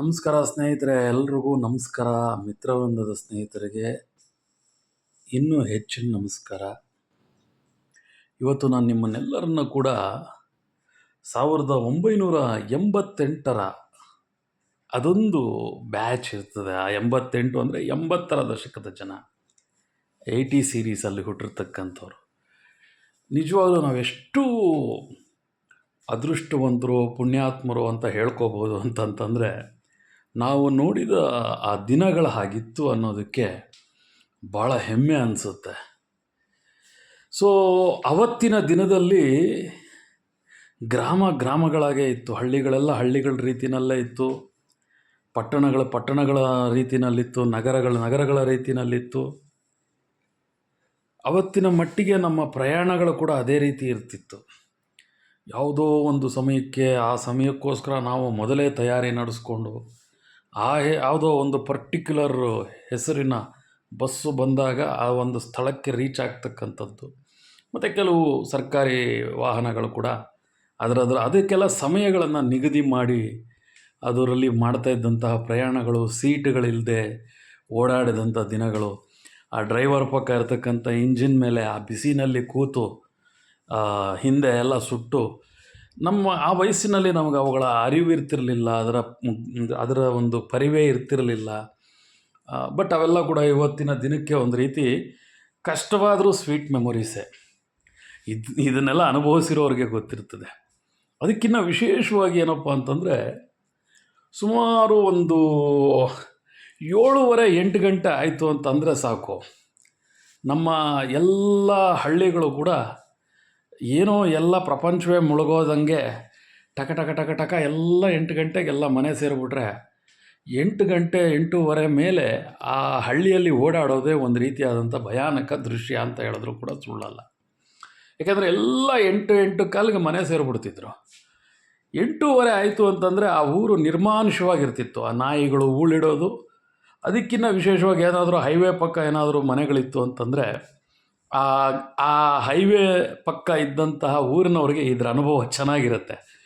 ನಮಸ್ಕಾರ ಸ್ನೇಹಿತರೆ, ಎಲ್ರಿಗೂ ನಮಸ್ಕಾರ. ಮಿತ್ರವೃಂದದ ಸ್ನೇಹಿತರಿಗೆ ಇನ್ನೂ ಹೆಚ್ಚಿನ ನಮಸ್ಕಾರ. ಇವತ್ತು ನಾನು ನಿಮ್ಮನ್ನೆಲ್ಲರನ್ನ ಕೂಡ ಸಾವಿರದ ಒಂಬೈನೂರ ಎಂಬತ್ತೆಂಟರ ಅದೊಂದು ಬ್ಯಾಚ್ ಇರ್ತದೆ. ಆ ಎಂಬತ್ತೆಂಟು ಅಂದರೆ ಎಂಬತ್ತರ ದಶಕದ ಜನ. ಏಯ್ಟಿ ಸೀರೀಸಲ್ಲಿ ಹುಟ್ಟಿರ್ತಕ್ಕಂಥವ್ರು. ನಿಜವಾಗ್ಲೂ ನಾವೆಷ್ಟು ಅದೃಷ್ಟವಂತರು, ಪುಣ್ಯಾತ್ಮರು ಅಂತ ಹೇಳ್ಕೋಬೋದು ಅಂತಂತಂದರೆ ನಾವು ನೋಡಿದ ಆ ದಿನಗಳ ಹಾಗಿತ್ತು ಅನ್ನೋದಕ್ಕೆ ಭಾಳ ಹೆಮ್ಮೆ ಅನಿಸುತ್ತೆ. ಸೊ ಅವತ್ತಿನ ದಿನದಲ್ಲಿ ಗ್ರಾಮ ಗ್ರಾಮಗಳಾಗೇ ಇತ್ತು. ಹಳ್ಳಿಗಳೆಲ್ಲ ಹಳ್ಳಿಗಳ ರೀತಿಯಲ್ಲೇ ಇತ್ತು. ಪಟ್ಟಣಗಳ ಪಟ್ಟಣಗಳ ರೀತಿಯಲ್ಲಿತ್ತು ನಗರಗಳ ನಗರಗಳ ರೀತಿಯಲ್ಲಿತ್ತು ಅವತ್ತಿನ ಮಟ್ಟಿಗೆ ನಮ್ಮ ಪ್ರಯಾಣಗಳು ಕೂಡ ಅದೇ ರೀತಿ ಇರ್ತಿತ್ತು. ಯಾವುದೋ ಒಂದು ಸಮಯಕ್ಕೆ ಆ ಸಮಯಕ್ಕೋಸ್ಕರ ನಾವು ಮೊದಲೇ ತಯಾರಿ ನಡೆಸ್ಕೊಂಡು ಆ ಯಾವುದೋ ಒಂದು ಪರ್ಟಿಕ್ಯುಲರ್ ಹೆಸರಿನ ಬಸ್ಸು ಬಂದಾಗ ಆ ಒಂದು ಸ್ಥಳಕ್ಕೆ ರೀಚ್ ಆಗ್ತಕ್ಕಂಥದ್ದು. ಮತ್ತು ಕೆಲವು ಸರ್ಕಾರಿ ವಾಹನಗಳು ಕೂಡ ಅದರದ್ರ ಅದಕ್ಕೆಲ್ಲ ಸಮಯಗಳನ್ನು ನಿಗದಿ ಮಾಡಿ ಅದರಲ್ಲಿ ಮಾಡ್ತಾ ಇದ್ದಂತಹ ಪ್ರಯಾಣಗಳು, ಸೀಟುಗಳಿಲ್ಲದೆ ಓಡಾಡಿದಂಥ ದಿನಗಳು, ಆ ಡ್ರೈವರ್ ಪಕ್ಕ ಇರ್ತಕ್ಕಂಥ ಇಂಜಿನ್ ಮೇಲೆ ಆ ಬಿಸಿನಲ್ಲಿ ಕೂತು ಹಿಂದೆ ಎಲ್ಲ ಸುಟ್ಟು ನಮ್ಮ ಆ ವಯಸ್ಸಿನಲ್ಲಿ ನಮಗೆ ಅವುಗಳ ಅರಿವು ಇರ್ತಿರಲಿಲ್ಲ ಅದರ ಅದರ ಒಂದು ಪರಿವೇ ಇರ್ತಿರಲಿಲ್ಲ. ಬಟ್ ಅವೆಲ್ಲ ಕೂಡ ಇವತ್ತಿನ ದಿನಕ್ಕೆ ಒಂದು ರೀತಿ ಕಷ್ಟವಾದರೂ ಸ್ವೀಟ್ ಮೆಮೊರೀಸೇ ಇದು, ಇದನ್ನೆಲ್ಲ ಅನುಭವಿಸಿರೋರಿಗೆ ಗೊತ್ತಿರ್ತದೆ. ಅದಕ್ಕಿಂತ ವಿಶೇಷವಾಗಿ ಏನಪ್ಪ ಅಂತಂದರೆ, ಸುಮಾರು ಒಂದು ಏಳುವರೆ ಎಂಟು ಗಂಟೆ ಆಯಿತು ಅಂತಂದರೆ ಸಾಕು. ನಮ್ಮ ಎಲ್ಲ ಹಳ್ಳಿಗಳು ಕೂಡ ಏನೋ ಎಲ್ಲ ಪ್ರಪಂಚವೇ ಮುಳುಗೋದಂಗೆ ಟಕ ಟಕ ಟಕ ಟಕ ಎಲ್ಲ ಎಂಟು ಗಂಟೆಗೆಲ್ಲ ಮನೆ ಸೇರಿಬಿಟ್ರೆ ಎಂಟು ಗಂಟೆ ಎಂಟೂವರೆ ಮೇಲೆ ಆ ಹಳ್ಳಿಯಲ್ಲಿ ಓಡಾಡೋದೇ ಒಂದು ರೀತಿಯಾದಂಥ ಭಯಾನಕ ದೃಶ್ಯ ಅಂತ ಹೇಳಿದ್ರು ಕೂಡ ಸುಳ್ಳಲ್ಲ. ಯಾಕಂದರೆ ಎಲ್ಲ ಎಂಟು ಎಂಟು ಕಾಲಿಗೆ ಮನೆ ಸೇರಿಬಿಡ್ತಿದ್ರು. ಎಂಟೂವರೆ ಆಯಿತು ಅಂತಂದರೆ ಆ ಊರು ನಿರ್ಮಾನುಷವಾಗಿರ್ತಿತ್ತು ಆ ನಾಯಿಗಳು ಹೂಳಿಡೋದು ಅದಕ್ಕಿಂತ ವಿಶೇಷವಾಗಿ ಏನಾದರೂ ಹೈವೇ ಪಕ್ಕ ಏನಾದರೂ ಮನೆಗಳಿತ್ತು ಅಂತಂದರೆ ಆ ಆ ಹೈವೇ ಪಕ್ಕ ಇದ್ದಂತಹ ಊರಿನವ್ರಿಗೆ ಇದ್ರ ಅನುಭವ ಚೆನ್ನಾಗಿರುತ್ತೆ.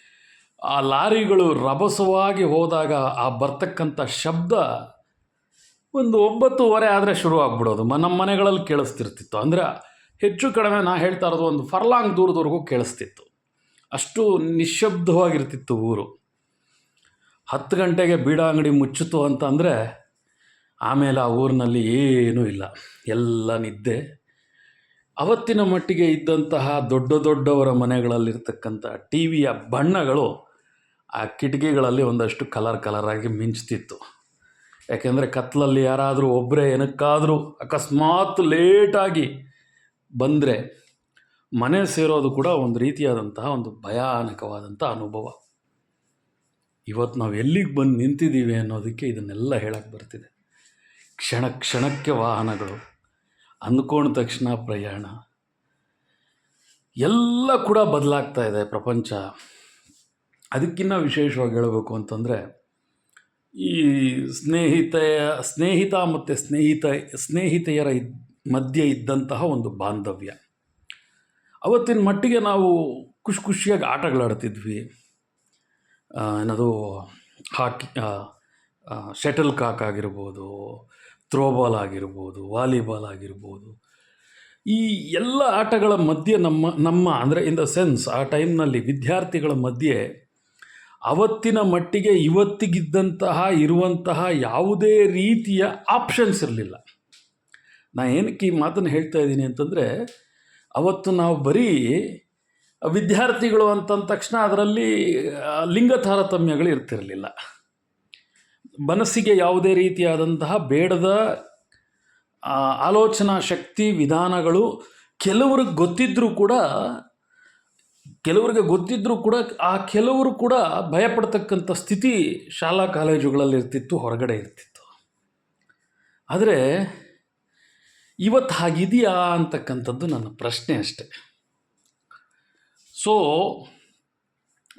ಆ ಲಾರಿಗಳು ರಭಸವಾಗಿ ಹೋದಾಗ ಆ ಬರ್ತಕ್ಕಂಥ ಶಬ್ದ ಒಂದು ಒಂಬತ್ತುವರೆ ಆದರೆ ಶುರು ಆಗ್ಬಿಡೋದು. ಮ, ನಮ್ಮ ಮನೆಗಳಲ್ಲಿ ಕೇಳಿಸ್ತಿರ್ತಿತ್ತು. ಅಂದರೆ ಹೆಚ್ಚು ಕಡಿಮೆ ನಾ ಹೇಳ್ತಾ ಇರೋದು ಒಂದು ಫರ್ಲಾಂಗ್ ದೂರದವರೆಗೂ ಕೇಳಿಸ್ತಿತ್ತು. ಅಷ್ಟು ನಿಶಬ್ದವಾಗಿರ್ತಿತ್ತು ಊರು. ಹತ್ತು ಗಂಟೆಗೆ ಬೀಡ ಅಂಗಡಿ ಮುಚ್ಚಿತು ಅಂತಂದರೆ ಆಮೇಲೆ ಆ ಊರಿನಲ್ಲಿ ಏನೂ ಇಲ್ಲ. ಎಲ್ಲ ನಿದ್ದೆ. ಅವತ್ತಿನ ಮಟ್ಟಿಗೆ ಇದ್ದಂತಹ ದೊಡ್ಡ ದೊಡ್ಡವರ ಮನೆಗಳಲ್ಲಿರ್ತಕ್ಕಂಥ ಟಿ ವಿಯ ಬಣ್ಣಗಳು ಆ ಕಿಟಕಿಗಳಲ್ಲಿ ಒಂದಷ್ಟು ಕಲರ್ ಕಲರಾಗಿ ಮಿಂಚ್ತಿತ್ತು. ಯಾಕೆಂದರೆ ಕತ್ಲಲ್ಲಿ ಯಾರಾದರೂ ಒಬ್ಬರೇ ಏನಕ್ಕಾದರೂ ಅಕಸ್ಮಾತ್ ಲೇಟಾಗಿ ಬಂದರೆ ಮನೆ ಸೇರೋದು ಕೂಡ ಒಂದು ರೀತಿಯಾದಂತಹ ಒಂದು ಭಯಾನಕವಾದಂಥ ಅನುಭವ. ಇವತ್ತು ನಾವು ಎಲ್ಲಿಗೆ ಬಂದು ನಿಂತಿದ್ದೀವಿ ಅನ್ನೋದಕ್ಕೆ ಇದನ್ನೆಲ್ಲ ಹೇಳಕ್ಕೆ ಬರ್ತಿದೆ. ಕ್ಷಣ ಕ್ಷಣಕ್ಕೆ ವಾಹನಗಳು ಅಂದ್ಕೊಂಡ ತಕ್ಷಣ ಪ್ರಯಾಣ. ಎಲ್ಲ ಕೂಡ ಬದಲಾಗ್ತಾ ಇದೆ ಪ್ರಪಂಚ. ಅದಕ್ಕಿಂತ ವಿಶೇಷವಾಗಿ ಹೇಳಬೇಕು ಅಂತಂದರೆ, ಈ ಸ್ನೇಹಿತೆಯ, ಸ್ನೇಹಿತ ಮತ್ತು ಸ್ನೇಹಿತ, ಸ್ನೇಹಿತೆಯರ ಮಧ್ಯೆ ಇದ್ದಂತಹ ಒಂದು ಬಾಂಧವ್ಯ. ಅವತ್ತಿನ ಮಟ್ಟಿಗೆ ನಾವು ಖುಷಿ ಖುಷಿಯಾಗಿ ಆಟಗಳಾಡ್ತಿದ್ವಿ ಏನದು, ಹಾಕಿ ಶಟಲ್ ಕಾಕ್ ಆಗಿರ್ಬೋದು ಥ್ರೋಬಾಲ್ ಆಗಿರ್ಬೋದು, ವಾಲಿಬಾಲ್ ಆಗಿರ್ಬೋದು. ಈ ಎಲ್ಲ ಆಟಗಳ ಮಧ್ಯೆ ನಮ್ಮ ನಮ್ಮ ಅಂದರೆ ಇನ್ ದ ಸೆನ್ಸ್ ಆ ಟೈಮ್ನಲ್ಲಿ ವಿದ್ಯಾರ್ಥಿಗಳ ಮಧ್ಯೆ ಅವತ್ತಿನ ಮಟ್ಟಿಗೆ ಇವತ್ತಿಗಿದ್ದಂತಹ, ಇರುವಂತಹ ಯಾವುದೇ ರೀತಿಯ ಆಪ್ಷನ್ಸ್ ಇರಲಿಲ್ಲ. ನಾ ಏನಕ್ಕೆ ಈ ಮಾತನ್ನು ಹೇಳ್ತಾ ಇದ್ದೀನಿ ಅಂತಂದರೆ, ಅವತ್ತು ನಾವು ಬರೀ ವಿದ್ಯಾರ್ಥಿಗಳು ಅಂತಂದ ತಕ್ಷಣ ಅದರಲ್ಲಿ ಲಿಂಗ ತಾರತಮ್ಯಗಳು ಇರ್ತಿರಲಿಲ್ಲ. ಮನಸ್ಸಿಗೆ ಯಾವುದೇ ರೀತಿಯಾದಂತಹ ಬೇಡದ ಆಲೋಚನಾ ಶಕ್ತಿ, ವಿಧಾನಗಳು ಕೆಲವ್ರಿಗೆ ಗೊತ್ತಿದ್ದರೂ ಕೂಡ, ಕೆಲವರಿಗೆ ಗೊತ್ತಿದ್ದರೂ ಕೂಡ ಆ ಕೆಲವರು ಕೂಡ ಭಯಪಡ್ತಕ್ಕಂಥ ಸ್ಥಿತಿ ಶಾಲಾ ಕಾಲೇಜುಗಳಲ್ಲಿ ಇರ್ತಿತ್ತು ಹೊರಗಡೆ ಇರ್ತಿತ್ತು. ಆದರೆ ಇವತ್ತು ಹಾಗಿದೆಯಾ ಅಂತಕ್ಕಂಥದ್ದು ನನ್ನ ಪ್ರಶ್ನೆ ಅಷ್ಟೆ. ಸೊ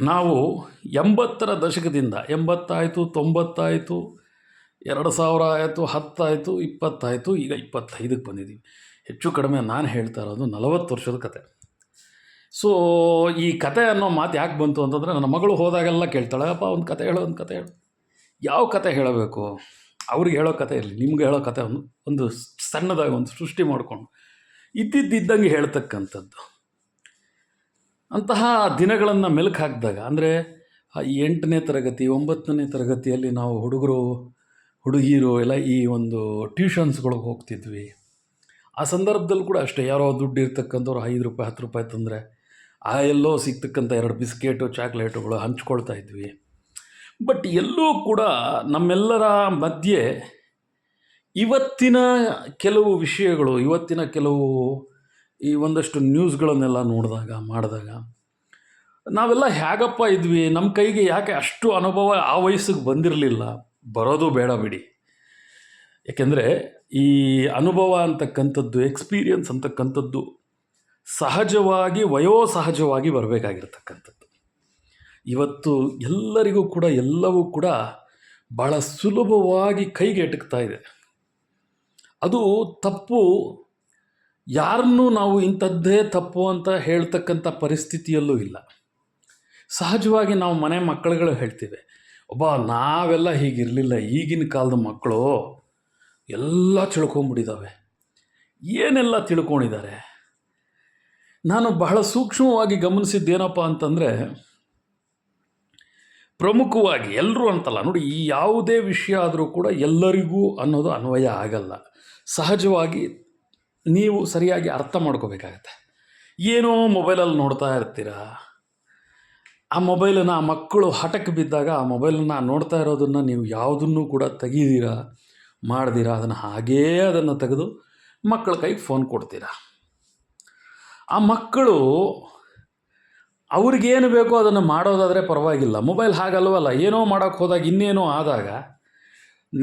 ನಾವು ಎಂಬತ್ತರ ದಶಕದಿಂದ ಎಂಬತ್ತಾಯಿತು, ತೊಂಬತ್ತಾಯಿತು, ಎರಡು ಸಾವಿರ ಆಯಿತು, ಹತ್ತಾಯಿತು, ಇಪ್ಪತ್ತಾಯಿತು, ಈಗ ಇಪ್ಪತ್ತೈದಕ್ಕೆ ಬಂದಿದ್ದೀವಿ. ಹೆಚ್ಚು ಕಡಿಮೆ ನಾನು ಹೇಳ್ತಾ ಇರೋದು ನಲವತ್ತು ವರ್ಷದ ಕತೆ. ಸೊ ಈ ಕತೆ ಅನ್ನೋ ಮಾತು ಯಾಕೆ ಬಂತು ಅಂತಂದರೆ, ನನ್ನ ಮಗಳು ಹೋದಾಗೆಲ್ಲ ಕೇಳ್ತಾಳೆ, ಅಪ್ಪ, ಒಂದು ಕತೆ ಹೇಳೋ, ಒಂದು ಕತೆ ಹೇಳು. ಯಾವ ಕತೆ ಹೇಳಬೇಕು? ಅವ್ರಿಗೆ ಹೇಳೋ ಕತೆ ಇರಲಿ, ನಿಮ್ಗೆ ಹೇಳೋ ಕತೆ ಒಂದು ಒಂದು ಸಣ್ಣದಾಗಿ ಒಂದು ಸೃಷ್ಟಿ ಮಾಡಿಕೊಂಡು ಇದ್ದಿದ್ದಂಗೆ ಹೇಳ್ತಕ್ಕಂಥದ್ದು. ಅಂತಹ ದಿನಗಳನ್ನು ಮೆಲುಕು ಹಾಕಿದಾಗ, ಅಂದರೆ ಎಂಟನೇ ತರಗತಿ, ಒಂಬತ್ತನೇ ತರಗತಿಯಲ್ಲಿ ನಾವು ಹುಡುಗರು ಹುಡುಗಿಯರು ಎಲ್ಲ ಈ ಒಂದು ಟ್ಯೂಷನ್ಸ್ಗಳಿಗೆ ಹೋಗ್ತಿದ್ವಿ. ಆ ಸಂದರ್ಭದಲ್ಲಿ ಕೂಡ ಅಷ್ಟೇ, ಯಾರೋ ದುಡ್ಡು ಇರ್ತಕ್ಕಂಥವ್ರು ಐದು ರೂಪಾಯಿ, ಹತ್ತು ರೂಪಾಯಿ ತಂದರೆ ಆ ಎಲ್ಲೋ ಸಿಗ್ತಕ್ಕಂಥ ಎರಡು ಬಿಸ್ಕೆಟು, ಚಾಕ್ಲೇಟುಗಳು ಹಂಚ್ಕೊಳ್ತಾ ಇದ್ವಿ. ಬಟ್ ಎಲ್ಲೂ ಕೂಡ ನಮ್ಮೆಲ್ಲರ ಮಧ್ಯೆ ಇವತ್ತಿನ ಕೆಲವು ವಿಷಯಗಳು, ಇವತ್ತಿನ ಕೆಲವು ಈ ಒಂದಷ್ಟು ನ್ಯೂಸ್ಗಳನ್ನೆಲ್ಲ ನೋಡಿದಾಗ, ಮಾಡಿದಾಗ, ನಾವೆಲ್ಲ ಹೇಗಪ್ಪ ಇದ್ವಿ? ನಮ್ಮ ಕೈಗೆ ಯಾಕೆ ಅಷ್ಟು ಅನುಭವ ಆ ವಯಸ್ಸಿಗೆ ಬಂದಿರಲಿಲ್ಲ? ಬರೋದು ಬೇಡ ಬಿಡಿ. ಏಕೆಂದರೆ ಈ ಅನುಭವ ಅಂತಕ್ಕಂಥದ್ದು, ಎಕ್ಸ್ಪೀರಿಯನ್ಸ್ ಅಂತಕ್ಕಂಥದ್ದು ಸಹಜವಾಗಿ, ವಯೋಸಹಜವಾಗಿ ಬರಬೇಕಾಗಿರ್ತಕ್ಕಂಥದ್ದು. ಇವತ್ತು ಎಲ್ಲರಿಗೂ ಕೂಡ, ಎಲ್ಲವೂ ಕೂಡ ಭಾಳ ಸುಲಭವಾಗಿ ಕೈಗೆ ಎಟಕ್ತಾ ಇದೆ. ಅದು ತಪ್ಪು ಯಾರನ್ನೂ ನಾವು ಇಂಥದ್ದೇ ತಪ್ಪು ಅಂತ ಹೇಳ್ತಕ್ಕಂಥ ಪರಿಸ್ಥಿತಿಯಲ್ಲೂ ಇಲ್ಲ. ಸಹಜವಾಗಿ ನಾವು ಮನೆ ಮಕ್ಕಳುಗಳು ಹೇಳ್ತೀವಿ, ಒಬ್ಬ ನಾವೆಲ್ಲ ಹೀಗಿರಲಿಲ್ಲ, ಈಗಿನ ಕಾಲದ ಮಕ್ಕಳು ಎಲ್ಲ ತಿಳ್ಕೊಂಬಿಟ್ಟಿದ್ದಾವೆ ಏನೆಲ್ಲ ತಿಳ್ಕೊಂಡಿದ್ದಾರೆ? ನಾನು ಬಹಳ ಸೂಕ್ಷ್ಮವಾಗಿ ಗಮನಿಸಿದ್ದೇನಪ್ಪ ಅಂತಂದರೆ, ಪ್ರಮುಖವಾಗಿ ಎಲ್ಲರೂ ಅಂತಲ್ಲ, ನೋಡಿ ಈ ಯಾವುದೇ ವಿಷಯ ಆದರೂ ಕೂಡ ಎಲ್ಲರಿಗೂ ಅನ್ನೋದು ಅನ್ವಯ ಆಗಲ್ಲ. ಸಹಜವಾಗಿ ನೀವು ಸರಿಯಾಗಿ ಅರ್ಥ ಮಾಡ್ಕೋಬೇಕಾಗತ್ತೆ. ಏನೋ ಮೊಬೈಲಲ್ಲಿ ನೋಡ್ತಾ ಇರ್ತೀರಾ? ಆ ಮೊಬೈಲನ್ನು ಆ ಮಕ್ಕಳು ಹಠಕ್ಕೆ ಬಿದ್ದಾಗ ಆ ಮೊಬೈಲನ್ನು ನೋಡ್ತಾ ಇರೋದನ್ನು ನೀವು ಯಾವುದನ್ನು ಕೂಡ ತೆಗೀದಿರಾ? ಮಾಡ್ದಿರಾ? ಅದನ್ನು ಹಾಗೇ ಅದನ್ನು ತೆಗೆದು ಮಕ್ಕಳ ಕೈಗೆ ಫೋನ್ ಕೊಡ್ತೀರಾ? ಆ ಮಕ್ಕಳು ಅವ್ರಿಗೇನು ಬೇಕೋ ಅದನ್ನು ಮಾಡೋದಾದರೆ ಪರವಾಗಿಲ್ಲ. ಮೊಬೈಲ್ ಹಾಗಲ್ವಲ್ಲ, ಏನೋ ಮಾಡೋಕ್ಕೆ ಹೋದಾಗ ಇನ್ನೇನೋ ಆದಾಗ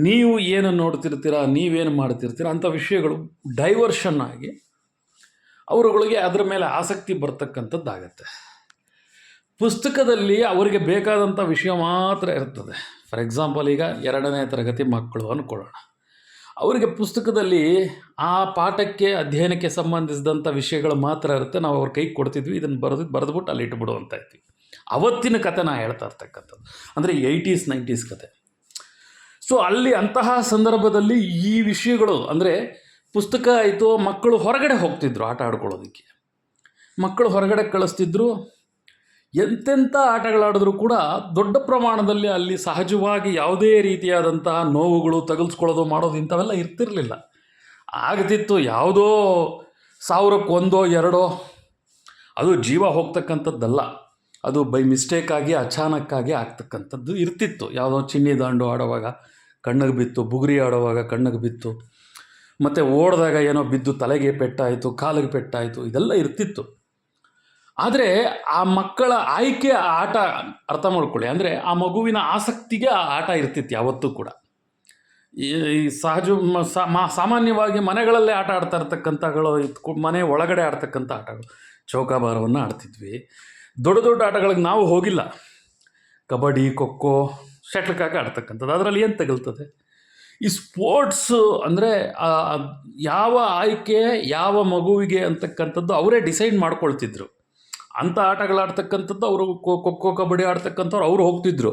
ನೀವು ಏನು ನೋಡ್ತಿರ್ತೀರ, ನೀವೇನು ಮಾಡ್ತಿರ್ತೀರ ಅಂಥ ವಿಷಯಗಳು ಡೈವರ್ಷನ್ ಆಗಿ ಅವರುಗಳಿಗೆ ಅದರ ಮೇಲೆ ಆಸಕ್ತಿ ಬರ್ತಕ್ಕಂಥದ್ದಾಗತ್ತೆ. ಪುಸ್ತಕದಲ್ಲಿ ಅವರಿಗೆ ಬೇಕಾದಂಥ ವಿಷಯ ಮಾತ್ರ ಇರ್ತದೆ. ಫಾರ್ ಎಕ್ಸಾಂಪಲ್ ಈಗ ಎರಡನೇ ತರಗತಿ ಮಕ್ಕಳು ಅಂದ್ಕೊಳ್ಳೋಣ ಅವರಿಗೆ ಪುಸ್ತಕದಲ್ಲಿ ಆ ಪಾಠಕ್ಕೆ, ಅಧ್ಯಯನಕ್ಕೆ ಸಂಬಂಧಿಸಿದಂಥ ವಿಷಯಗಳು ಮಾತ್ರ ಇರುತ್ತೆ. ನಾವು ಅವ್ರ ಕೈಗೆ ಕೊಡ್ತಿದ್ವಿ, ಇದನ್ನು ಬರೆದು, ಬರೆದ್ಬಿಟ್ಟು ಅಲ್ಲಿ ಇಟ್ಬಿಡು ಅಂತ ಇದ್ವಿ. ಅವತ್ತಿನ ಕತೆ ನಾ ಹೇಳ್ತಾ ಇರ್ತಕ್ಕಂಥದ್ದು. ಅಂದರೆ ಏಯ್ಟೀಸ್ ನೈಂಟೀಸ್ ಕತೆ. ಸೊ ಅಲ್ಲಿ ಅಂತಹ ಸಂದರ್ಭದಲ್ಲಿ ಈ ವಿಷಯಗಳು, ಅಂದರೆ ಪುಸ್ತಕ ಆಯಿತು, ಮಕ್ಕಳು ಹೊರಗಡೆ ಹೋಗ್ತಿದ್ರು ಆಟ ಆಡ್ಕೊಳ್ಳೋದಕ್ಕೆ. ಮಕ್ಕಳು ಹೊರಗಡೆ ಕಳಿಸ್ತಿದ್ರು. ಎಂತೆಂಥ ಆಟಗಳಾಡಿದ್ರು ಕೂಡ ದೊಡ್ಡ ಪ್ರಮಾಣದಲ್ಲಿ ಅಲ್ಲಿ ಸಹಜವಾಗಿ ಯಾವುದೇ ರೀತಿಯಾದಂತಹ ನೋವುಗಳು ತಗಲ್ಸ್ಕೊಳ್ಳೋದು, ಮಾಡೋದು ಇಂಥವೆಲ್ಲ ಇರ್ತಿರಲಿಲ್ಲ. ಆಗ್ತಿತ್ತು ಯಾವುದೋ ಸಾವಿರಕ್ಕೆ ಒಂದೋ, ಎರಡೋ, ಅದು ಜೀವ ಹೋಗ್ತಕ್ಕಂಥದ್ದಲ್ಲ. ಅದು ಬೈ ಮಿಸ್ಟೇಕಾಗಿ, ಅಚಾನಕ್ಕಾಗಿ ಆಗ್ತಕ್ಕಂಥದ್ದು ಇರ್ತಿತ್ತು. ಯಾವುದೋ ಚಿನ್ನಿ ದಾಂಡು ಆಡುವಾಗ ಕಣ್ಣಿಗೆ ಬಿತ್ತು, ಬುಗುರಿ ಆಡುವಾಗ ಕಣ್ಣಿಗೆ ಬಿತ್ತು. ಮತ್ತು ಓಡಿದಾಗ ಏನೋ ಬಿದ್ದು ತಲೆಗೆ ಪೆಟ್ಟಾಯಿತು, ಕಾಲಿಗೆ ಪೆಟ್ಟಾಯಿತು, ಇದೆಲ್ಲ ಇರ್ತಿತ್ತು. ಆದರೆ ಆ ಮಕ್ಕಳ ಆಯ್ಕೆ ಆ ಆಟ ಅರ್ಥ ಮಾಡ್ಕೊಳ್ಳಿ. ಅಂದರೆ ಆ ಮಗುವಿನ ಆಸಕ್ತಿಗೆ ಆ ಆಟ ಇರ್ತಿತ್ತು ಯಾವತ್ತೂ ಕೂಡ. ಈ ಸಹಜ ಸಾಮಾನ್ಯವಾಗಿ ಮನೆಗಳಲ್ಲೇ ಆಟ ಆಡ್ತಾ ಇರ್ತಕ್ಕಂಥಗಳು ಮನೆ ಒಳಗಡೆ ಆಡ್ತಕ್ಕಂಥ ಆಟಗಳು, ಚೌಕಾಬಾರವನ್ನು ಆಡ್ತಿದ್ವಿ. ದೊಡ್ಡ ದೊಡ್ಡ ಆಟಗಳಿಗೆ ನಾವು ಹೋಗಿಲ್ಲ. ಕಬಡ್ಡಿ ಖೋಖೋ ಶಟ್ಲ್ಕಾಕ್ ಆಡ್ತಕ್ಕಂಥದ್ದು. ಅದರಲ್ಲಿ ಏನು ತಗಲ್ತದೆ? ಈ ಸ್ಪೋರ್ಟ್ಸು ಅಂದರೆ ಯಾವ ಆಯ್ಕೆ, ಯಾವ ಮಗುವಿಗೆ ಅಂತಕ್ಕಂಥದ್ದು ಅವರೇ ಡಿಸೈಡ್ ಮಾಡ್ಕೊಳ್ತಿದ್ರು. ಅಂಥ ಆಟಗಳಾಡ್ತಕ್ಕಂಥದ್ದು ಅವರು ಖೋಖೋ ಕಬಡ್ಡಿ ಆಡ್ತಕ್ಕಂಥವ್ರು ಅವರು ಹೋಗ್ತಿದ್ರು.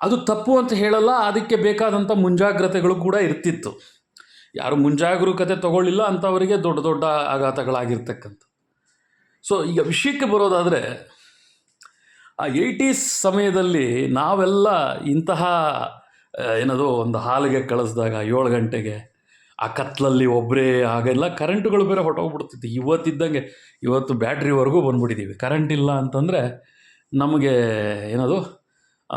ಅದು ತಪ್ಪು ಅಂತ ಹೇಳಲ್ಲ, ಅದಕ್ಕೆ ಬೇಕಾದಂಥ ಮುಂಜಾಗ್ರತೆಗಳು ಕೂಡ ಇರ್ತಿತ್ತು. ಯಾರು ಮುಂಜಾಗರೂಕತೆ ತಗೊಳ್ಳಿಲ್ಲ ಅಂಥವರಿಗೆ ದೊಡ್ಡ ದೊಡ್ಡ ಆಘಾತಗಳಾಗಿರ್ತಕ್ಕಂಥ ಸೊ ಈಗ ವಿಷಯಕ್ಕೆ ಬರೋದಾದರೆ ಆ ಏಯ್ಟೀಸ್ ಸಮಯದಲ್ಲಿ ನಾವೆಲ್ಲ ಇಂತಹ ಏನದು, ಒಂದು ಹಾಲಿಗೆ ಕಳಿಸಿದಾಗ ಏಳು ಗಂಟೆಗೆ ಆ ಕತ್ಲಲ್ಲಿ ಒಬ್ಬರೇ ಆಗೆಲ್ಲ ಕರೆಂಟುಗಳು ಬೇರೆ ಹೊಟ್ಟೋಗ್ಬಿಡ್ತಿತ್ತು ಇವತ್ತಿದ್ದಂಗೆ ಇವತ್ತು ಬ್ಯಾಟ್ರಿವರೆಗೂ ಬಂದ್ಬಿಟ್ಟಿದ್ದೀವಿ ಕರೆಂಟ್ ಇಲ್ಲ ಅಂತಂದರೆ ನಮಗೆ ಏನದು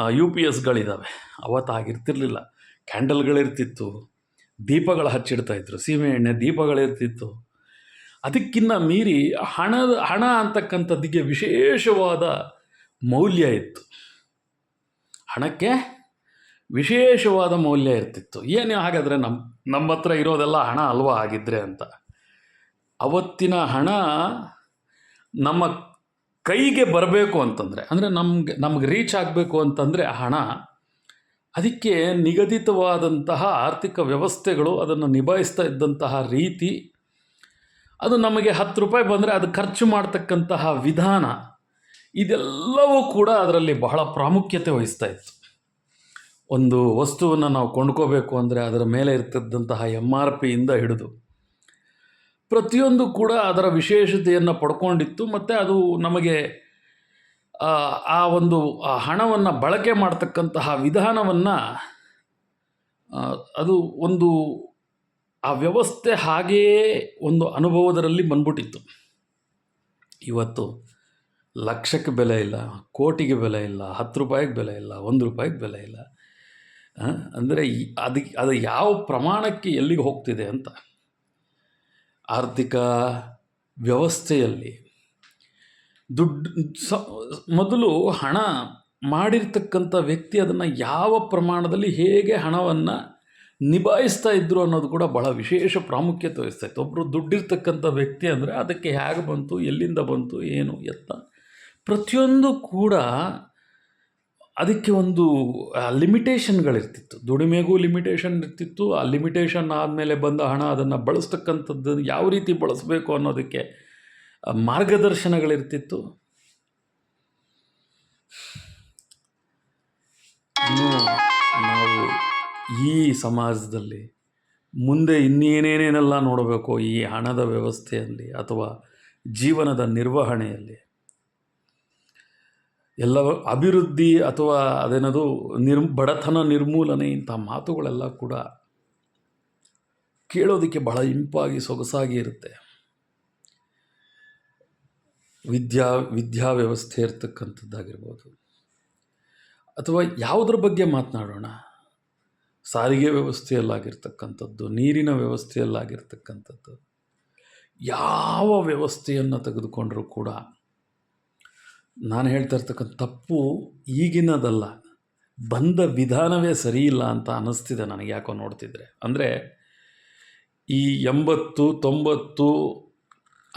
ಯು ಪಿ ಎಸ್ಗಳಿದ್ದಾವೆ ಅವತ್ತು ಆಗಿರ್ತಿರ್ಲಿಲ್ಲ ಕ್ಯಾಂಡಲ್ಗಳಿರ್ತಿತ್ತು. ದೀಪಗಳು ಹಚ್ಚಿಡ್ತಾಯಿದ್ರು ಸೀಮೆ ಎಣ್ಣೆ ದೀಪಗಳಿರ್ತಿತ್ತು. ಅದಕ್ಕಿಂತ ಮೀರಿ ಹಣದ, ಹಣ ಅಂತಕ್ಕಂಥದ್ದಿಗೆ ವಿಶೇಷವಾದ ಮೌಲ್ಯ ಇತ್ತು. ಹಣಕ್ಕೆ ವಿಶೇಷವಾದ ಮೌಲ್ಯ ಇರ್ತಿತ್ತು. ಏನು ಹಾಗಾದರೆ ನಮ್ಮ ನಮ್ಮ ಹತ್ರ ಇರೋದೆಲ್ಲ ಹಣ ಅಲ್ವಾ ಆಗಿದ್ರೆ ಅಂತ. ಅವತ್ತಿನ ಹಣ ನಮ್ಮ ಕೈಗೆ ಬರಬೇಕು ಅಂತಂದರೆ, ಅಂದರೆ ನಮ್ಗೆ ನಮ್ಗೆ ರೀಚ್ ಆಗಬೇಕು ಅಂತಂದರೆ ಹಣ, ಅದಕ್ಕೆ ನಿಗದಿತವಾದಂತಹ ಆರ್ಥಿಕ ವ್ಯವಸ್ಥೆಗಳು ಅದನ್ನು ನಿಭಾಯಿಸ್ತಾ ಇದ್ದಂತಹ ರೀತಿ, ಅದು ನಮಗೆ ಹತ್ತು ರೂಪಾಯಿ ಬಂದರೆ ಅದು ಖರ್ಚು ಮಾಡ್ತಕ್ಕಂತಹ ವಿಧಾನ. ಇದೆಲ್ಲವೂ ಕೂಡ ಅದರಲ್ಲಿ ಬಹಳ ಪ್ರಾಮುಖ್ಯತೆ ವಹಿಸ್ತಾ ಇತ್ತು. ಒಂದು ವಸ್ತುವನ್ನು ನಾವು ಕೊಂಡ್ಕೋಬೇಕು ಅಂದರೆ ಅದರ ಮೇಲೆ ಇರ್ತಿದ್ದಂತಹ ಎಂ ಆರ್ ಪಿಯಿಂದ ಹಿಡಿದು ಪ್ರತಿಯೊಂದು ಕೂಡ ಅದರ ವಿಶೇಷತೆಯನ್ನು ಪಡ್ಕೊಂಡಿತ್ತು. ಮತ್ತು ಅದು ನಮಗೆ ಆ, ಆ ಒಂದು ಆ ಹಣವನ್ನು ಬಳಕೆ ಮಾಡ್ತಕ್ಕಂತಹ ವಿಧಾನವನ್ನು ಅದು ಒಂದು ಆ ವ್ಯವಸ್ಥೆ ಹಾಗೆಯೇ ಒಂದು ಅನುಭವದರಲ್ಲಿ ಬಂದ್ಬಿಟ್ಟಿತ್ತು. ಇವತ್ತು ಲಕ್ಷಕ್ಕೆ ಬೆಲೆ ಇಲ್ಲ, ಕೋಟಿಗೆ ಬೆಲೆ ಇಲ್ಲ, ಹತ್ತು ರೂಪಾಯಿಗೆ ಬೆಲೆ ಇಲ್ಲ, ಒಂದು ರೂಪಾಯಿಗೆ ಬೆಲೆ ಇಲ್ಲ. ಅಂದರೆ ಅದಕ್ಕೆ ಅದು ಯಾವ ಪ್ರಮಾಣಕ್ಕೆ ಎಲ್ಲಿಗೆ ಹೋಗ್ತಿದೆ ಅಂತ. ಆರ್ಥಿಕ ವ್ಯವಸ್ಥೆಯಲ್ಲಿ ದುಡ್ಡು, ಸ, ಮೊದಲು ಹಣ ಮಾಡಿರ್ತಕ್ಕಂಥ ವ್ಯಕ್ತಿ ಅದನ್ನು ಯಾವ ಪ್ರಮಾಣದಲ್ಲಿ ಹೇಗೆ ಹಣವನ್ನು ನಿಭಾಯಿಸ್ತಾ ಇದ್ರು ಅನ್ನೋದು ಕೂಡ ಬಹಳ ವಿಶೇಷ ಪ್ರಾಮುಖ್ಯತೆ ವಹಿಸ್ತಾ ಇತ್ತು. ಒಬ್ಬರು ದುಡ್ಡಿರ್ತಕ್ಕಂಥ ವ್ಯಕ್ತಿ ಅಂದರೆ ಅದಕ್ಕೆ ಹೇಗೆ ಬಂತು, ಎಲ್ಲಿಂದ ಬಂತು, ಏನು, ಎತ್ತ? ಪ್ರತಿಯೊಂದು ಕೂಡ ಅದಕ್ಕೆ ಒಂದು ಲಿಮಿಟೇಷನ್ಗಳಿರ್ತಿತ್ತು. ದುಡಿಮೆಗೂ ಲಿಮಿಟೇಷನ್ ಇರ್ತಿತ್ತು. ಆ ಲಿಮಿಟೇಷನ್ ಆದಮೇಲೆ ಬಂದ ಹಣ ಅದನ್ನು ಬಳಸ್ತಕ್ಕಂಥದ್ದು ಯಾವ ರೀತಿ ಬಳಸಬೇಕು ಅನ್ನೋದಕ್ಕೆ ಮಾರ್ಗದರ್ಶನಗಳಿರ್ತಿತ್ತು. ನಾವು ಈ ಸಮಾಜದಲ್ಲಿ ಮುಂದೆ ಇನ್ನೇನೇನೇನೆಲ್ಲ ನೋಡಬೇಕು, ಈ ಹಣದ ವ್ಯವಸ್ಥೆಯಲ್ಲಿ ಅಥವಾ ಜೀವನದ ನಿರ್ವಹಣೆಯಲ್ಲಿ ಎಲ್ಲ ಅಭಿವೃದ್ಧಿ ಅಥವಾ ಅದೇನದು ನಿರ್ ಬಡತನ ನಿರ್ಮೂಲನೆ ಇಂಥ ಮಾತುಗಳೆಲ್ಲ ಕೂಡ ಕೇಳೋದಕ್ಕೆ ಬಹಳ ಇಂಪಾಗಿ ಸೊಗಸಾಗಿ ಇರುತ್ತೆ. ವಿದ್ಯಾ ವಿದ್ಯಾ ವ್ಯವಸ್ಥೆ ಇರ್ತಕ್ಕಂಥದ್ದಾಗಿರ್ಬೋದು. ಅಥವಾ ಯಾವುದ್ರ ಬಗ್ಗೆ ಮಾತನಾಡೋಣ? ಸಾರಿಗೆ ವ್ಯವಸ್ಥೆಯಲ್ಲಾಗಿರ್ತಕ್ಕಂಥದ್ದು, ನೀರಿನ ವ್ಯವಸ್ಥೆಯಲ್ಲಾಗಿರ್ತಕ್ಕಂಥದ್ದು, ಯಾವ ವ್ಯವಸ್ಥೆಯನ್ನು ತೆಗೆದುಕೊಂಡರೂ ಕೂಡ ನಾನು ಹೇಳ್ತಾ ಇರ್ತಕ್ಕಂಥ ತಪ್ಪು ಈಗಿನದಲ್ಲ. ಬಂದ ವಿಧಾನವೇ ಸರಿಯಿಲ್ಲ ಅಂತ ಅನ್ನಿಸ್ತಿದೆ ನನಗೆ ಯಾಕೋ ನೋಡ್ತಿದ್ರೆ. ಅಂದರೆ ಈ ಎಂಬತ್ತು, ತೊಂಬತ್ತು,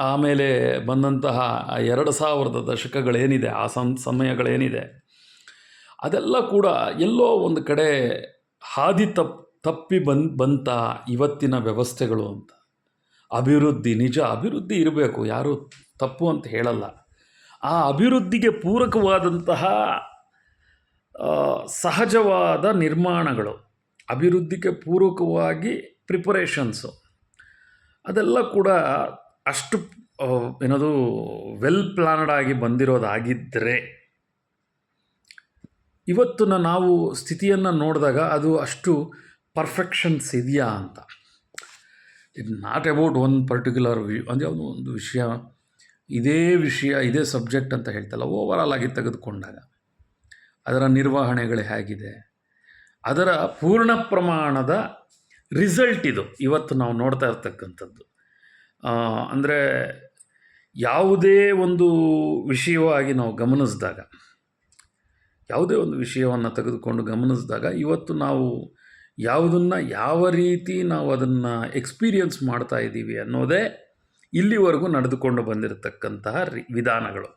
ಆಮೇಲೆ ಬಂದಂತಹ ಎರಡು ಸಾವಿರದ ದಶಕಗಳೇನಿದೆ, ಆ ಸಂ, ಸಮಯಗಳೇನಿದೆ, ಅದೆಲ್ಲ ಕೂಡ ಎಲ್ಲೋ ಒಂದು ಕಡೆ ಹಾದಿ ತಪ್, ತಪ್ಪಿ ಬನ್ ಬಂತ ಇವತ್ತಿನ ವ್ಯವಸ್ಥೆಗಳು ಅಂತ. ಅಭಿವೃದ್ಧಿ, ನಿಜ ಅಭಿವೃದ್ಧಿ ಇರಬೇಕು, ಯಾರೂ ತಪ್ಪು ಅಂತ ಹೇಳಲ್ಲ. ಆ ಅಭಿವೃದ್ಧಿಗೆ ಪೂರಕವಾದಂತಹ ಸಹಜವಾದ ನಿರ್ಮಾಣಗಳು, ಅಭಿವೃದ್ಧಿಗೆ ಪೂರಕವಾಗಿ ಪ್ರಿಪರೇಷನ್ಸು ಅದೆಲ್ಲ ಕೂಡ ಅಷ್ಟು ಏನದು ವೆಲ್ ಪ್ಲಾನ್ಡ್ ಆಗಿ ಬಂದಿರೋದಾಗಿದ್ದರೆ ಇವತ್ತಿನ ನಾವು ಸ್ಥಿತಿಯನ್ನು ನೋಡಿದಾಗ ಅದು ಅಷ್ಟು ಪರ್ಫೆಕ್ಷನ್ಸ್ ಇದೆಯಾ ಅಂತ. It not about one particular view ಅಂದರೆ ಒಂದು ವಿಷಯ ಇದೇ ವಿಷಯ, ಇದೇ ಸಬ್ಜೆಕ್ಟ್ ಅಂತ ಹೇಳ್ತಲ್ಲ ಓವರಾಲ್ ಆಗಿ ತೆಗೆದುಕೊಂಡಾಗ, ಅದರ ನಿರ್ವಹಣೆಗಳು ಹೇಗಿದೆ. ಅದರ ಪೂರ್ಣ ಪ್ರಮಾಣದ ರಿಸಲ್ಟ್ ಇದು. ಇವತ್ತು ನಾವು ನೋಡ್ತಾ ಇರ್ತಕ್ಕಂಥದ್ದು. ಅಂದರೆ ಯಾವುದೇ ಒಂದು ವಿಷಯವಾಗಿ ನಾವು ಗಮನಿಸಿದಾಗ, ಯಾವುದೇ ಒಂದು ವಿಷಯವನ್ನು ತೆಗೆದುಕೊಂಡು ಗಮನಿಸಿದಾಗ, ಇವತ್ತು ನಾವು ಯಾವುದನ್ನು, ಯಾವ ರೀತಿ ನಾವು ಅದನ್ನು ಎಕ್ಸ್ಪೀರಿಯನ್ಸ್ ಮಾಡ್ತಾ ಇದ್ದೀವಿ ಅನ್ನೋದೇ ಇಲ್ಲಿವರೆಗೂ ನಡೆದುಕೊಂಡು ಬಂದಿರತಕ್ಕಂತಹ ವಿಧಾನಗಳು.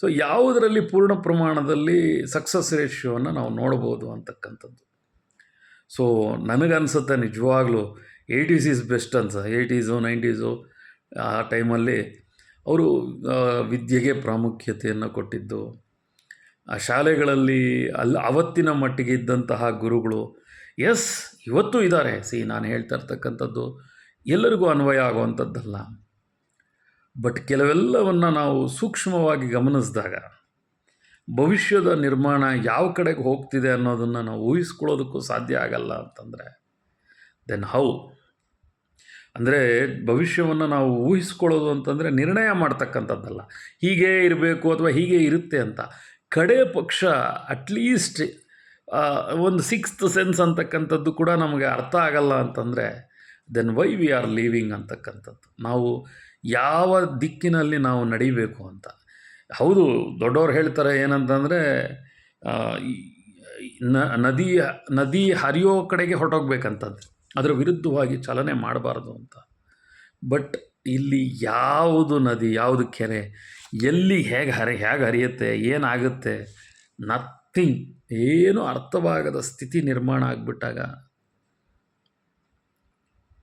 ಸೊ ಯಾವುದರಲ್ಲಿ ಪೂರ್ಣ ಪ್ರಮಾಣದಲ್ಲಿ ಸಕ್ಸಸ್ ರೇಷಿಯೋನ ನಾವು ನೋಡ್ಬೋದು ಅಂತಕ್ಕಂಥದ್ದು. ಸೊ ನನಗನ್ಸುತ್ತೆ ನಿಜವಾಗ್ಲೂ ಏಯ್ಟೀಸ್ ಈಸ್ ಬೆಸ್ಟ್ ಅನ್ಸ ಏಯ್ಟೀಸು ನೈಂಟೀಸು ಆ ಟೈಮಲ್ಲಿ ಅವರು ವಿದ್ಯೆಗೆ ಪ್ರಾಮುಖ್ಯತೆಯನ್ನು ಕೊಟ್ಟಿದ್ದು. ಆ ಶಾಲೆಗಳಲ್ಲಿ ಅಲ್ಲಿ ಅವತ್ತಿನ ಮಟ್ಟಿಗೆ ಇದ್ದಂತಹ ಗುರುಗಳು ಎಸ್ ಇವತ್ತು ಇದ್ದಾರೆ ಸಿ ನಾನು ಹೇಳ್ತಾ ಇರ್ತಕ್ಕಂಥದ್ದು ಎಲ್ಲರಿಗೂ ಅನ್ವಯ ಆಗುವಂಥದ್ದಲ್ಲ. ಬಟ್ ಕೆಲವೆಲ್ಲವನ್ನು ನಾವು ಸೂಕ್ಷ್ಮವಾಗಿ ಗಮನಿಸಿದಾಗ, ಭವಿಷ್ಯದ ನಿರ್ಮಾಣ ಯಾವ ಕಡೆಗೆ ಹೋಗ್ತಿದೆ ಅನ್ನೋದನ್ನು ನಾವು ಊಹಿಸ್ಕೊಳ್ಳೋದಕ್ಕೂ ಸಾಧ್ಯ ಆಗಲ್ಲ ಅಂತಂದರೆ ದೆನ್ ಹೌ ಅಂದರೆ ಭವಿಷ್ಯವನ್ನು ನಾವು ಊಹಿಸ್ಕೊಳ್ಳೋದು ಅಂತಂದರೆ ನಿರ್ಣಯ ಮಾಡ್ತಕ್ಕಂಥದ್ದಲ್ಲ. ಹೀಗೆ ಇರಬೇಕು ಅಥವಾ ಹೀಗೆ ಇರುತ್ತೆ ಅಂತ. ಕಡೆ ಪಕ್ಷ ಅಟ್ಲೀಸ್ಟ್ ಒಂದು ಸಿಕ್ಸ್ತ್ ಸೆನ್ಸ್ ಅಂತಕ್ಕಂಥದ್ದು ಕೂಡ ನಮಗೆ ಅರ್ಥ ಆಗಲ್ಲ ಅಂತಂದರೆ then why we are leaving ಅಂತಕ್ಕಂಥದ್ದು. ನಾವು ಯಾವ ದಿಕ್ಕಿನಲ್ಲಿ ನಾವು ನಡಿಬೇಕು ಅಂತ. ಹೌದು, ದೊಡ್ಡವ್ರು ಹೇಳ್ತಾರೆ ಏನಂತಂದರೆ ನದಿ ನದಿ ಹರಿಯೋ ಕಡೆಗೆ ಹೊರಟೋಗ್ಬೇಕಂತದ್ದು. ಅದರ ವಿರುದ್ಧವಾಗಿ ಚಲನೆ ಮಾಡಬಾರ್ದು ಅಂತ. ಬಟ್ ಇಲ್ಲಿ ಯಾವುದು ನದಿ, ಯಾವುದು ಕೆರೆ, ಎಲ್ಲಿ ಹೇಗೆ ಹರಿ, ಹೇಗೆ ಹರಿಯುತ್ತೆ, ಏನಾಗುತ್ತೆ, ನಥಿಂಗ್, ಏನು ಅರ್ಥವಾಗದ ಸ್ಥಿತಿ ನಿರ್ಮಾಣ ಆಗಿಬಿಟ್ಟಾಗ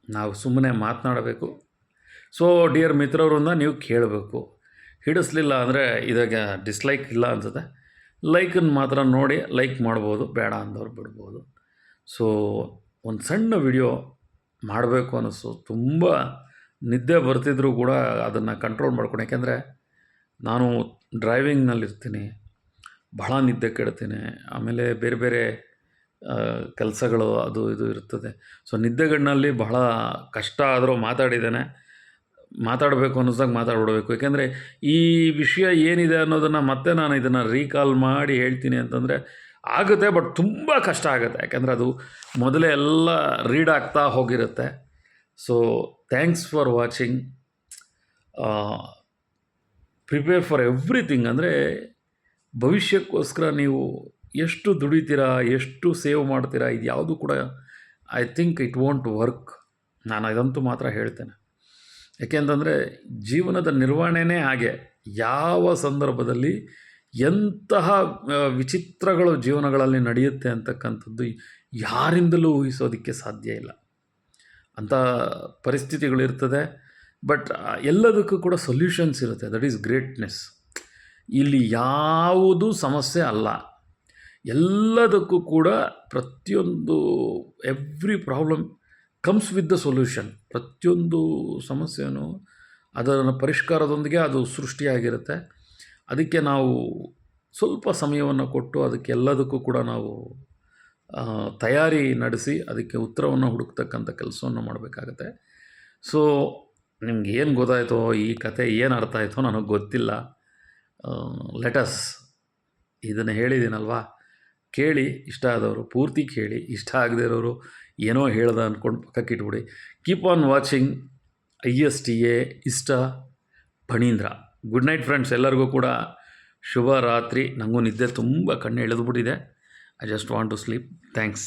ನಾವು ಸುಮ್ಮನೆ ಮಾತನಾಡಬೇಕು. ಸೊ ಡಿಯರ್ ಮಿತ್ರವ್ರನ್ನ ನೀವು ಕೇಳಬೇಕು. ಹಿಡಿಸ್ಲಿಲ್ಲ ಅಂದರೆ ಇದಾಗ ಡಿಸ್ಲೈಕ್ ಇಲ್ಲ ಅನ್ಸುತ್ತೆ. ಲೈಕನ್ನು ಮಾತ್ರ ನೋಡಿ ಲೈಕ್ ಮಾಡ್ಬೋದು, ಬೇಡ ಅಂದವ್ರು ಬಿಡ್ಬೋದು. ಸೊ ಒಂದು ಸಣ್ಣ ವಿಡಿಯೋ ಮಾಡಬೇಕು ಅನ್ನಿಸ್ತು ತುಂಬ ನಿದ್ದೆ ಬರ್ತಿದ್ರೂ ಕೂಡ ಅದನ್ನು ಕಂಟ್ರೋಲ್ ಮಾಡ್ಕೊಂಡು. ಯಾಕೆಂದರೆ ನಾನು ಡ್ರೈವಿಂಗ್ನಲ್ಲಿರ್ತೀನಿ ಬಹಳ ನಿದ್ದೆ ಕೆಡ್ತೀನಿ. ಆಮೇಲೆ ಬೇರೆ ಬೇರೆ ಕೆಲಸಗಳು ಅದು ಇದು ಇರ್ತದೆ. ಸೊ ನಿದ್ದೆಗಣ್ಣಲ್ಲಿ ಬಹಳ ಕಷ್ಟ ಆದರೂ ಮಾತಾಡಿದ್ದೇನೆ. ಮಾತಾಡಬೇಕು ಅನ್ನಿಸ್ದಾಗ ಮಾತಾಡ್ಬಿಡ್ಬೇಕು. ಯಾಕೆಂದರೆ ಈ ವಿಷಯ ಏನಿದೆ ಅನ್ನೋದನ್ನು ಮತ್ತೆ ನಾನು ಇದನ್ನು ರೀಕಾಲ್ ಮಾಡಿ ಹೇಳ್ತೀನಿ ಅಂತಂದರೆ ಆಗುತ್ತೆ ಬಟ್ ತುಂಬ ಕಷ್ಟ ಆಗುತ್ತೆ. ಯಾಕೆಂದರೆ ಅದು ಮೊದಲೇ ಎಲ್ಲ ರೀಡ್ ಆಗ್ತಾ ಹೋಗಿರುತ್ತೆ. So thanks for watching prepare for everything ಅಂದರೆ ಭವಿಷ್ಯಕ್ಕೋಸ್ಕರ ನೀವು ಎಷ್ಟು ದುಡಿತೀರಾ, ಎಷ್ಟು ಸೇವ್ ಮಾಡ್ತೀರಾ ಇದು ಯಾವುದು ಕೂಡ I think it want work ನಾನು ಇದಂತೂ ಮಾತ್ರ ಹೇಳ್ತೇನೆ. ಯಾಕೆಂತಂದರೆ ಜೀವನದ ನಿರ್ವಹಣೆನೇ ಹಾಗೆ. ಯಾವ ಸಂದರ್ಭದಲ್ಲಿ ಎಂತಹ ವಿಚಿತ್ರಗಳು ಜೀವನಗಳಲ್ಲಿ ನಡೆಯುತ್ತೆ ಅಂತಕ್ಕಂಥದ್ದು ಯಾರಿಂದಲೂ ಊಹಿಸೋದಕ್ಕೆ ಸಾಧ್ಯ ಇಲ್ಲ. ಅಂಥ ಪರಿಸ್ಥಿತಿಗಳಿರ್ತದೆ ಬಟ್ ಎಲ್ಲದಕ್ಕೂ ಕೂಡ ಸೊಲ್ಯೂಷನ್ಸ್ ಇರುತ್ತೆ. That is greatness. ಇಲ್ಲಿ ಯಾವುದು ಸಮಸ್ಯೆ ಅಲ್ಲ. ಎಲ್ಲದಕ್ಕೂ ಕೂಡ ಪ್ರತಿಯೊಂದು, every problem comes with the solution. ಪ್ರತಿಯೊಂದು ಸಮಸ್ಯೆಯೂ ಅದರ ಪರಿಷ್ಕಾರದೊಂದಿಗೆ ಅದು ಸೃಷ್ಟಿಯಾಗಿರುತ್ತೆ. ಅದಕ್ಕೆ ನಾವು ಸ್ವಲ್ಪ ಸಮಯವನ್ನು ಕೊಟ್ಟು ಅದಕ್ಕೆಲ್ಲದಕ್ಕೂ ಕೂಡ ನಾವು ತಯಾರಿ ನಡೆಸಿ ಅದಕ್ಕೆ ಉತ್ತರವನ್ನು ಹುಡುಕ್ತಕ್ಕಂಥ ಕೆಲಸವನ್ನು ಮಾಡಬೇಕಾಗತ್ತೆ. ಸೊ, ನಿಮ್ಗೆ ಏನು ಗೊತ್ತಾಯ್ತೋ, ಈ ಕತೆ ಏನು ಅರ್ಥ ಆಯಿತೋ ನನಗೆ ಗೊತ್ತಿಲ್ಲ. ಲೆಟಸ್ ಇದನ್ನು ಹೇಳಿದ್ದೀನಲ್ವಾ? ಕೇಳಿ ಇಷ್ಟ ಆದವರು, ಪೂರ್ತಿ ಕೇಳಿ ಇಷ್ಟ ಆಗದೇ ಇರೋರು ಏನೋ ಹೇಳ್ದ ಅಂದ್ಕೊಂಡು ಪಕ್ಕಕ್ಕೆ ಇಟ್ಬಿಡಿ. Keep on watching I S T A ಇಷ್ಟ ಫಣೀಂದ್ರ ಗುಡ್ ನೈಟ್ ಫ್ರೆಂಡ್ಸ್ ಎಲ್ಲರಿಗೂ ಕೂಡ ಶುಭ ರಾತ್ರಿ. ನನಗೂ ನಿದ್ದೆ ತುಂಬ ಕಣ್ಣು ಎಳೆದುಬಿಟ್ಟಿದೆ. I just want to sleep thanks